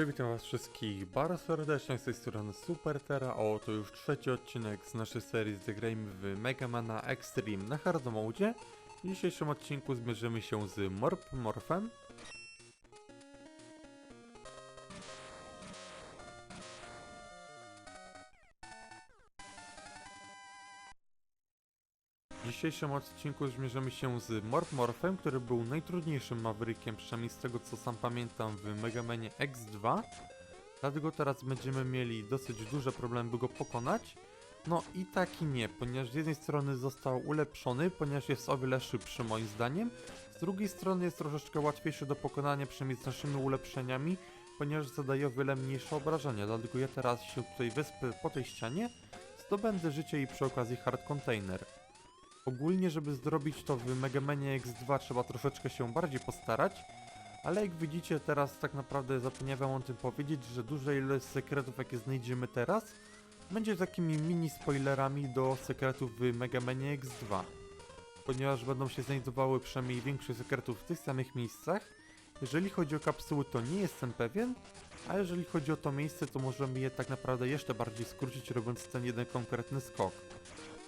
Cześć, witam was wszystkich bardzo serdecznie z tej strony Supertera, a oto już trzeci odcinek z naszej serii Zagrajmy w Mega Mana Extreme na hard. W dzisiejszym odcinku zmierzymy się z Morp Morfem. Dzisiejszym odcinku zmierzymy się z Morp Morfem, który był najtrudniejszym Maverickiem, przynajmniej z tego co sam pamiętam w Mega Manie X2. Dlatego teraz będziemy mieli dosyć duże problemy, by go pokonać. No i tak i nie, ponieważ z jednej strony został ulepszony, ponieważ jest o wiele szybszy moim zdaniem. Z drugiej strony jest troszeczkę łatwiejszy do pokonania, przynajmniej z naszymi ulepszeniami, ponieważ zadaje o wiele mniejsze obrażenia. Dlatego ja teraz się tutaj wyspę po tej ścianie, zdobędę życie i przy okazji hard container. Ogólnie, żeby zrobić to w Megamanie X2 trzeba troszeczkę się bardziej postarać, ale jak widzicie teraz tak naprawdę zapomniałem o tym powiedzieć, że duża ilość sekretów jakie znajdziemy teraz będzie takimi mini spoilerami do sekretów w Megamanie X2. Ponieważ będą się znajdowały przynajmniej większość sekretów w tych samych miejscach. Jeżeli chodzi o kapsuły to nie jestem pewien, a jeżeli chodzi o to miejsce to możemy je tak naprawdę jeszcze bardziej skrócić robiąc ten jeden konkretny skok.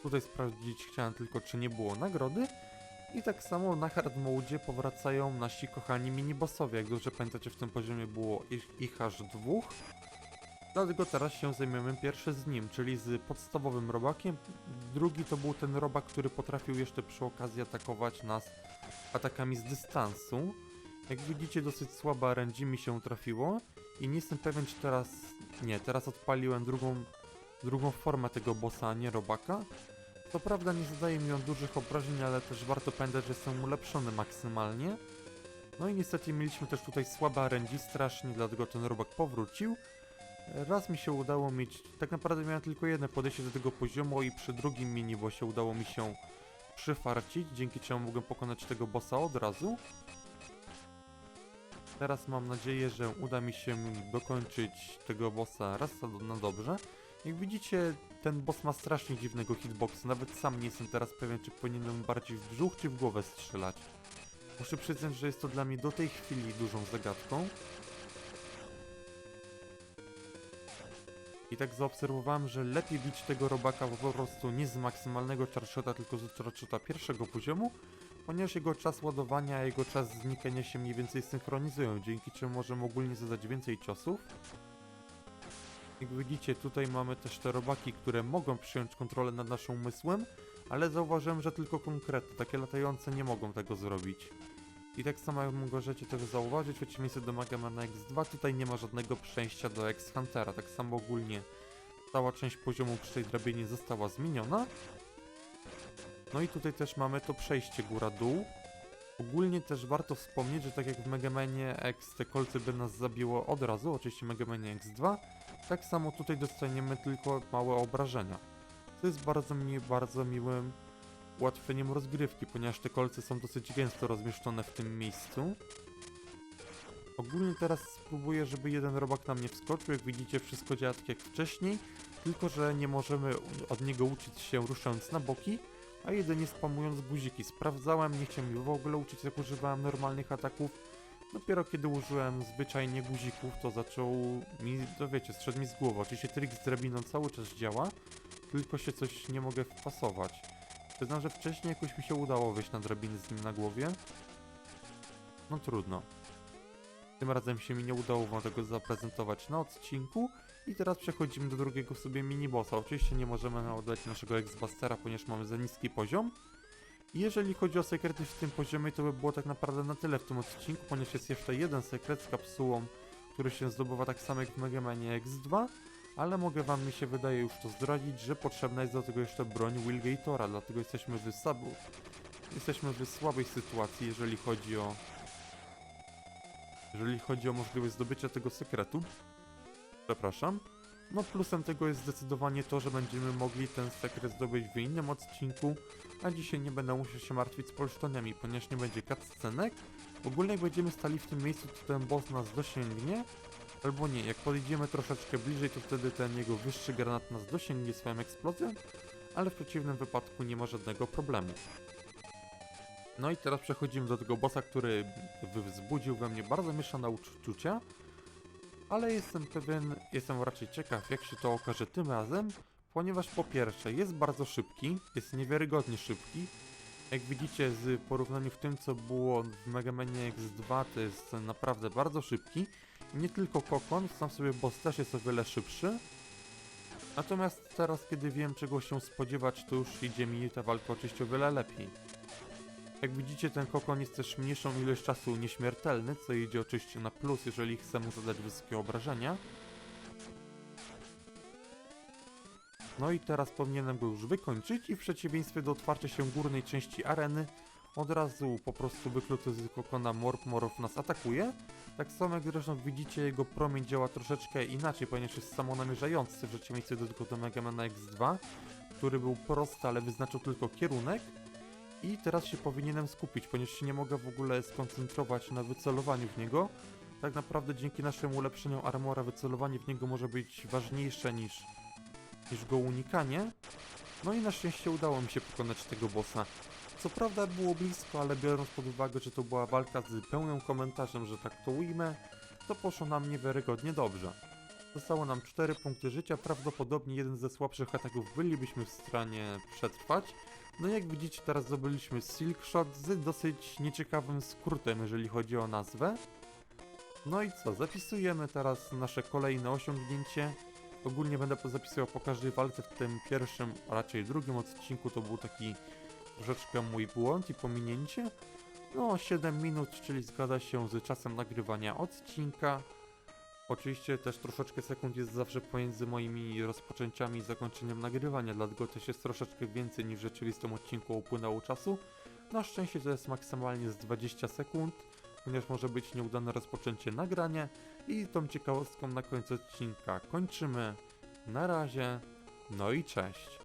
Tutaj sprawdzić chciałem tylko, czy nie było nagrody. I tak samo na hard mode powracają nasi kochani minibossowie. Jak dobrze pamiętacie, w tym poziomie było ich, ich aż dwóch. Dlatego teraz się zajmiemy pierwszy z nim, czyli z podstawowym robakiem. Drugi to był ten robak, który potrafił jeszcze przy okazji atakować nas atakami z dystansu. Jak widzicie, dosyć słaba RNG mi się trafiło. I nie jestem pewien, czy teraz... Nie, teraz odpaliłem drugą, drugą formę tego bossa, a nie robaka. Co prawda nie zadaje mi on dużych obrażeń, ale też warto pamiętać, że jestem ulepszony maksymalnie. No i niestety mieliśmy też tutaj słabe RNG strasznie, dlatego ten robak powrócił. Raz mi się udało mieć, tak naprawdę miałem tylko jedno podejście do tego poziomu i przy drugim mini się udało mi się przyfarcić, dzięki czemu mogłem pokonać tego bossa od razu. Teraz mam nadzieję, że uda mi się dokończyć tego bossa raz na dobrze. Jak widzicie, ten boss ma strasznie dziwnego hitboxa. Nawet sam nie jestem teraz pewien, czy powinienem bardziej w brzuch, czy w głowę strzelać. Muszę przyznać, że jest to dla mnie do tej chwili dużą zagadką. I tak zaobserwowałem, że lepiej bić tego robaka po prostu nie z maksymalnego charshota, tylko z charshota pierwszego poziomu, ponieważ jego czas ładowania, jego czas znikania się mniej więcej synchronizują, dzięki czemu możemy ogólnie zadać więcej ciosów. Jak widzicie, tutaj mamy też te robaki, które mogą przyjąć kontrolę nad naszym umysłem, ale zauważyłem, że tylko konkretne, takie latające nie mogą tego zrobić. I tak samo jak możecie też zauważyć, w przeciwieństwie do Megamana X2, tutaj nie ma żadnego przejścia do X-Huntera. Tak samo ogólnie cała część poziomu przy tej drabinie została zmieniona. No i tutaj też mamy to przejście góra-dół. Ogólnie też warto wspomnieć, że tak jak w Megamanie X te kolce by nas zabiło od razu, oczywiście Megamanie X2, tak samo tutaj dostaniemy tylko małe obrażenia. To jest bardzo mi, bardzo miłym ułatwieniem rozgrywki, ponieważ te kolce są dosyć gęsto rozmieszczone w tym miejscu. Ogólnie teraz spróbuję, żeby jeden robak nam nie wskoczył. Jak widzicie, wszystko działa tak jak wcześniej, tylko że nie możemy od niego uczyć się ruszając na boki, a jedynie spamując guziki. Sprawdzałem, nie chciałem w ogóle uczyć, jak używałem normalnych ataków. Dopiero kiedy użyłem zwyczajnie guzików, to zaczął mi, to wiecie, strzedł mi z głowy. Oczywiście trik z drabiną cały czas działa, tylko się coś nie mogę wpasować. Przyznam, że wcześniej jakoś mi się udało wyjść na drabiny z nim na głowie. No trudno. Tym razem się mi nie udało wam tego zaprezentować na odcinku. I teraz przechodzimy do drugiego sobie minibossa. Oczywiście nie możemy oddać naszego X-Bustera, ponieważ mamy za niski poziom. Jeżeli chodzi o sekrety w tym poziomie, to by było tak naprawdę na tyle w tym odcinku, ponieważ jest jeszcze jeden sekret z kapsułą, który się zdobywa tak samo jak w Mega Manie X2, ale mogę wam, mi się wydaje już to zdradzić, że potrzebna jest do tego jeszcze broń Willgatora, dlatego jesteśmy w sabu. Jesteśmy w słabej sytuacji, jeżeli chodzi o... Jeżeli chodzi o możliwość zdobycia tego sekretu. Przepraszam. No plusem tego jest zdecydowanie to, że będziemy mogli ten sekret zdobyć w innym odcinku, a dzisiaj nie będę musiał się martwić z polsztoniami, ponieważ nie będzie cutscenek. Ogólnie jak będziemy stali w tym miejscu, to ten boss nas dosięgnie, albo nie, jak podejdziemy troszeczkę bliżej, to wtedy ten jego wyższy granat nas dosięgnie swoją eksplozją, ale w przeciwnym wypadku nie ma żadnego problemu. No i teraz przechodzimy do tego bossa, który wzbudził we mnie bardzo mieszane uczucia, ale jestem pewien, jestem raczej ciekaw jak się to okaże tym razem, ponieważ po pierwsze jest bardzo szybki, jest niewiarygodnie szybki. Jak widzicie z porównaniu w tym co było w Mega Manie X2 to jest naprawdę bardzo szybki. Nie tylko Kokon, sam sobie boss też jest o wiele szybszy. Natomiast teraz kiedy wiem czego się spodziewać to już idzie mi ta walka oczywiście o wiele lepiej. Jak widzicie ten kokon jest też mniejszą ilość czasu nieśmiertelny, co idzie oczywiście na plus, jeżeli chce mu zadać wysokie obrażenia. No i teraz powinienem go już wykończyć i w przeciwieństwie do otwarcia się górnej części areny, od razu po prostu wykluty z kokona Morp Morow nas atakuje. Tak samo jak zresztą widzicie, jego promień działa troszeczkę inaczej, ponieważ jest samonamierzający w przeciwieństwie do tylko do Mega Mana X2, który był prosty, ale wyznaczył tylko kierunek. I teraz się powinienem skupić, ponieważ się nie mogę w ogóle skoncentrować na wycelowaniu w niego. Tak naprawdę dzięki naszemu ulepszeniu armora wycelowanie w niego może być ważniejsze niż, niż go unikanie. No i na szczęście udało mi się pokonać tego bossa. Co prawda było blisko, ale biorąc pod uwagę, że to była walka z pełnym komentarzem, że tak to ujmę, to poszło nam niewiarygodnie dobrze. Zostało nam 4 punkty życia, prawdopodobnie jeden ze słabszych ataków bylibyśmy w stanie przetrwać. No jak widzicie teraz zdobyliśmy Silk Shot z dosyć nieciekawym skrótem, jeżeli chodzi o nazwę. No i co, zapisujemy teraz nasze kolejne osiągnięcie. Ogólnie będę zapisywał po każdej walce w tym pierwszym, a raczej drugim odcinku to był taki troszeczkę mój błąd i pominięcie. No 7 minut, czyli zgadza się z czasem nagrywania odcinka. Oczywiście też troszeczkę sekund jest zawsze pomiędzy moimi rozpoczęciami i zakończeniem nagrywania, dlatego też jest troszeczkę więcej niż w rzeczywistym odcinku upłynęło czasu. Na szczęście to jest maksymalnie z 20 sekund, ponieważ może być nieudane rozpoczęcie nagrania i tą ciekawostką na końcu odcinka kończymy. Na razie, no i cześć.